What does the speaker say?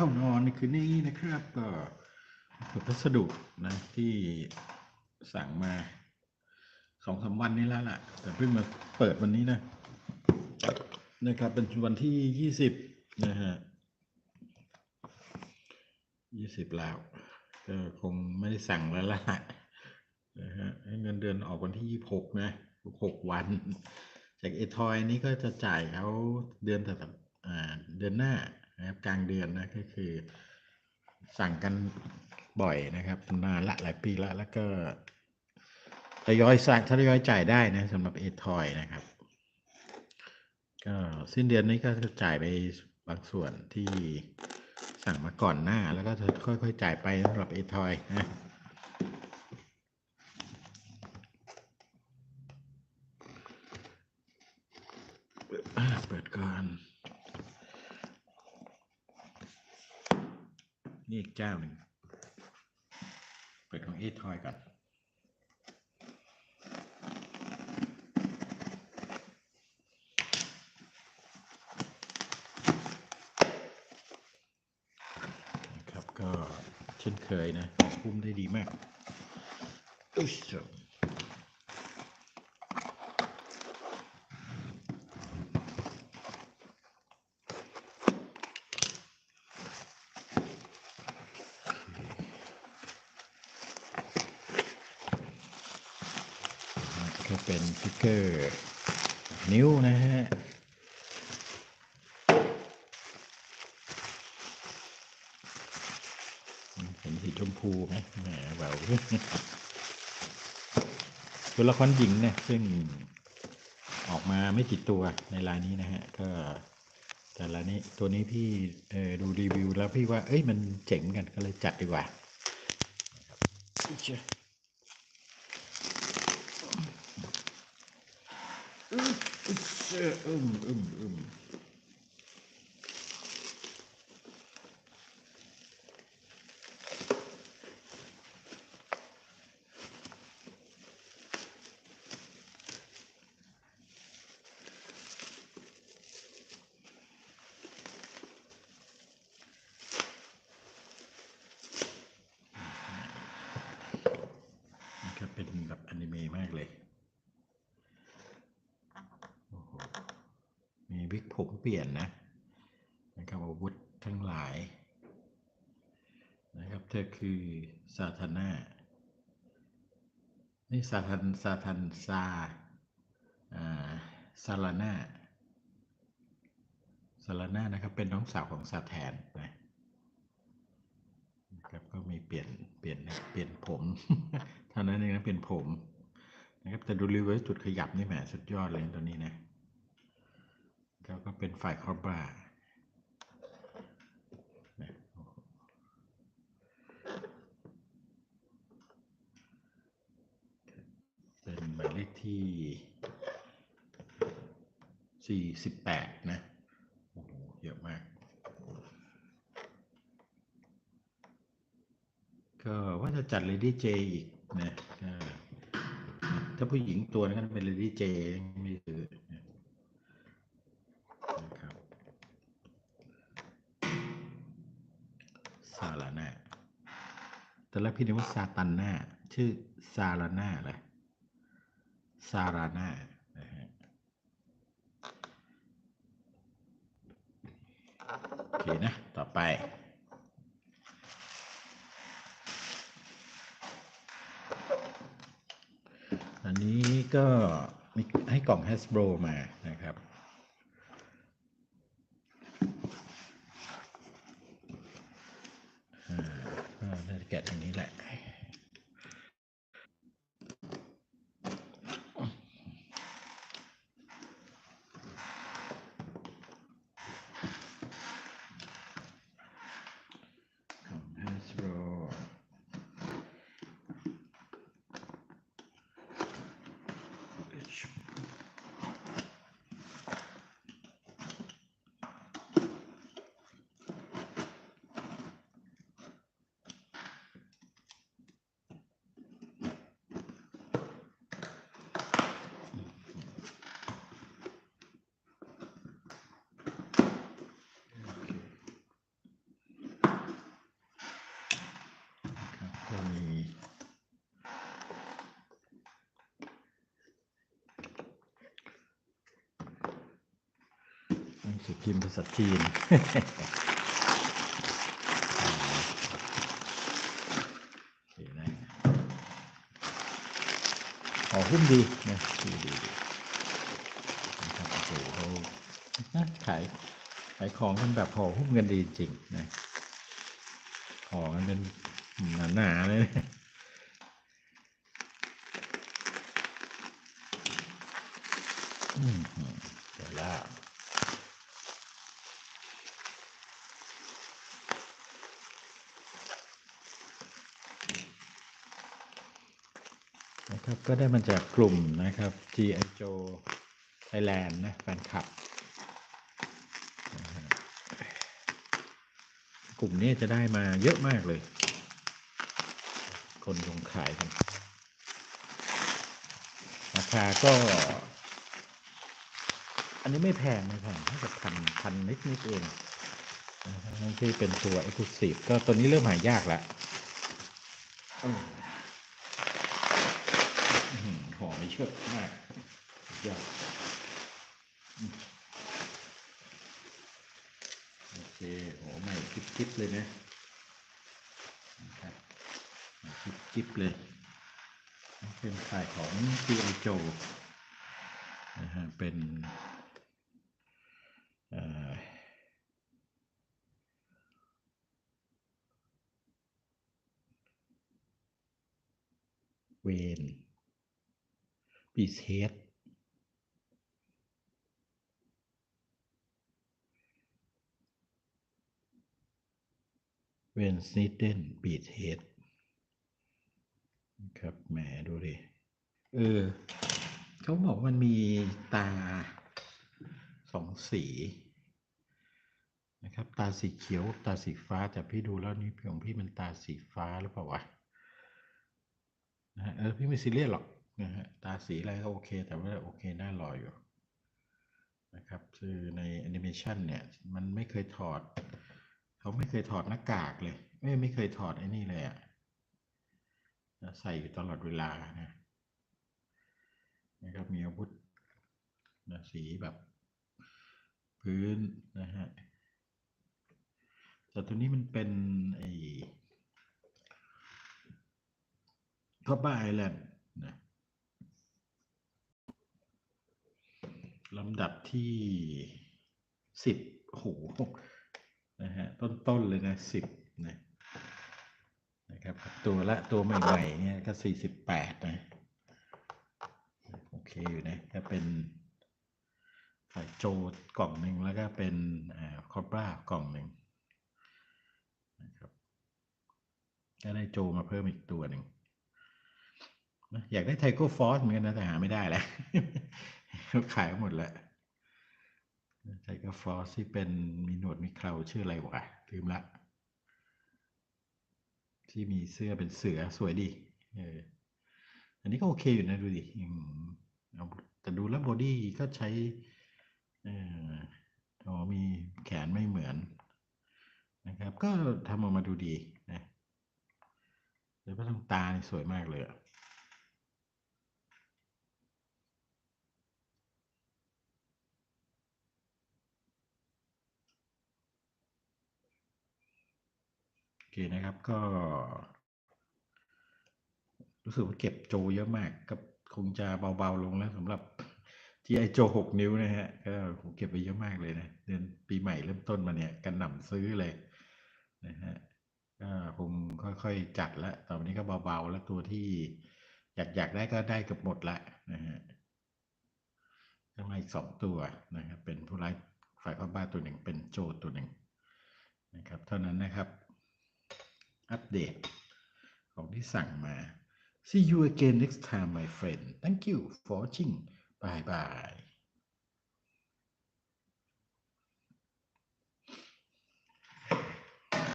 เข้านอนในคืนนี้นะครับก็เปิดพัสดุนะที่สั่งมาสองสามวันนี้แล้วล่ะ แต่เพิ่งมาเปิดวันนี้นะนะครับเป็นวันที่ยี่สิบนะฮะยี่สิบแล้วก็คงไม่ได้สั่งแล้วล่ะนะฮะเงินเดือนออกวันที่ยี่หกนะหกวัน จากเอทอยนี้ก็จะจ่ายเขาเดือนแต่เดือนหน้า นะครับกลางเดือนนะก็คือ สั่งกันบ่อยนะครับนานละหลายปีละแล้วก็ทยอยสั่งทยอยจ่ายได้นะสำหรับเอทอยนะครับ ก็สิ้นเดือนนี้ก็จะจ่ายไปบางส่วนที่สั่งมาก่อนหน้า แล้วก็จะค่อยๆจ่ายไปสำหรับเอทอยนะเปิดก่อน นี่อีกเจ้าหนึ่งเปิดของเอทอยก่อนนะครับก็เช่นเคยนะ คุ้มได้ดีมากอุ๊ย เป็นสติ๊กเกอร์นิ้วนะฮะเห็นสีชมพูไหมแหมแหววตัวละครหญิงเนี่ยซึ่งออกมาไม่กี่ตัวในรายนี้นะฮะ ก็แต่ละนี้ตัวนี้พี่ดูรีวิวแล้วพี่ว่า เอ้ยมันเจ๋งกันก็เลยจัดดีกว่า อุ๊ยเจ้าอึ๊บอึ๊บเจ้าอึมอึมอึม นะครับเป็นแบบอนิเมะมากเลย โอ้โห มีวิกผมเปลี่ยนนะนะครับอาวุธทั้งหลายนะครับเธอคือซาธานานี่ซาทันซาทันซาอ่าซาลานาซาลานานะครับเป็นน้องสาวของซาแทนนะนะครับก็มีเปลี่ยนเปลี่ยนเปลี่ยนผมเท่านั้นเองนะเปลี่ยนผมนะครับแต่ดูรีเวิร์สจุดขยับนี่แหมสุดยอดเลยตัวนี้นะ ก็ก็เป็นฝ่ายคอร์บรานเป็นหมายเลขที่สี่สิบแปดนะ โอ้โห เยอะมาก ก็ว่าจะจัด Lady J อีกนะถ้าผู้หญิงตัวนั้นเป็น Lady J ไม่ซื้อนะครับ ซาลาน่าตอนแรกพี่นึกว่าซาตันน่าชื่อซาลาน่าแหละซาราน่านะฮะโอเคนะ ต่อไป อันนี้ก็มีให้กล่อง Hasbro มานะครับ อ่า ก็น่าจะแกะตรงนี้แหละ ของ Hasbro ช ง สือพิมพ์ภาษาจีนโอเคนะห่อหุ้มดีนะดีดีนะครับโอ้โหเขานะขายขายของกันแบบห่อหุ้มกันดีจริงนะห่อกันเป็นหนาๆเลยนะอืมเดี๋ยวละนะ ครับก็ได้มาจากกลุ่มนะครับ G.I. Joe Thailand นะแฟนคลับ กลุ่มนี้จะได้มาเยอะมากเลย คนลงขายกันราคาก็ อันนี้ไม่แพงไม่แพงแค่พันพันนิดนิดเองนั่นคือเป็นตัว Exclusive ก็ตัวนี้เริ่มหายากแล้วอืมอื้อหือหอมไม่เชื่อมากยอดอืมโอเคโหใหม่กิ๊บๆเลยนะนะครับกิ๊บๆเลยเป็นขายของ G.I. Joe นะฮะเป็นเอ่อเวน ปีเซตเวนสนิเดนปีเทสครับแหมดูดิ เออเขาบอกมันมีตาสองสีนะครับ ตาสีเขียว ตาสีฟ้า แต่พี่ดูแล้วนี่ของพี่มันตาสีฟ้าหรือเปล่าวะนะเออพี่ไม่ซีเรียสหรอก นะฮะตาสีอะไรก็โอเค แต่ว่าโอเคน่ารออยู่นะครับคือในแอนิเมชันเนี่ย มันไม่เคยถอด เขาไม่เคยถอดหน้ากากเลย ไม่ไม่เคยถอดไอ้นี่เลยอะนะใส่อยู่ตลอดเวลานะนะครับมีอาวุธนะสีแบบพื้นนะฮะแต่ตัวนี้มันเป็นไอ้คอปบ้าไอแลนด์นะ ลำดับที่สิบโอ้โหนะฮะต้นๆเลยนะสิบนะนะครับ ตัวละตัวใหม่ๆเนี่ยก็สี่สิบแปดนะ โอเคอยู่นะก็เป็นฝ่โจกล่องหนึ่งแล้วก็เป็นคอปรากล่องหนึ่งนะครับก็ได้โจมาเพิ่มอีกตัวหนึ่งอยากได้ไทโกฟอสเหมือนกันนะแต่หาไม่ได้แล้ว ขายหมดแล้วไทโกฟอสที่เป็นมีหนวดมีเคราชื่ออะไรวะลืมละ ที่มีเสื้อเป็นเสือสวยดีเอออันนี้ก็โอเคอยู่นะดูดิแต่ดูแล้วบอดี้ก็ใช้เอออ๋อมีแขนไม่เหมือนนะครับ ก็ทำออกมาดูดีนะแล้วก็ตรงตาสวยมากเลยอะโอเค นะครับก็ รู้สึกว่าเก็บโจเยอะมากก็คงจะเบาๆลงแล้วสำหรับ G.I. Joe หกนิ้วนะฮะก็ผมเก็บไปเยอะมากเลยนะเดือนปีใหม่เริ่มต้นมาเนี่ยกันหน่ำซื้อเลยนะฮะก็คงค่อยๆจัดแล้วตอไปนี้ก็เบาๆแล้วตัวที่อยากอยากได้ก็ได้เกือบหมดละนะฮะก็มาอีกสองตัวนะครับเป็นผู้ร้ายฝ่ายพ่อบ้านตัวหนึ่งเป็นโจตัวหนึ่งนะครับ เท่านั้นนะครับ อัปเดต ของที่สั่งมา See you again next time, my friend. Thank you for watching. Bye bye.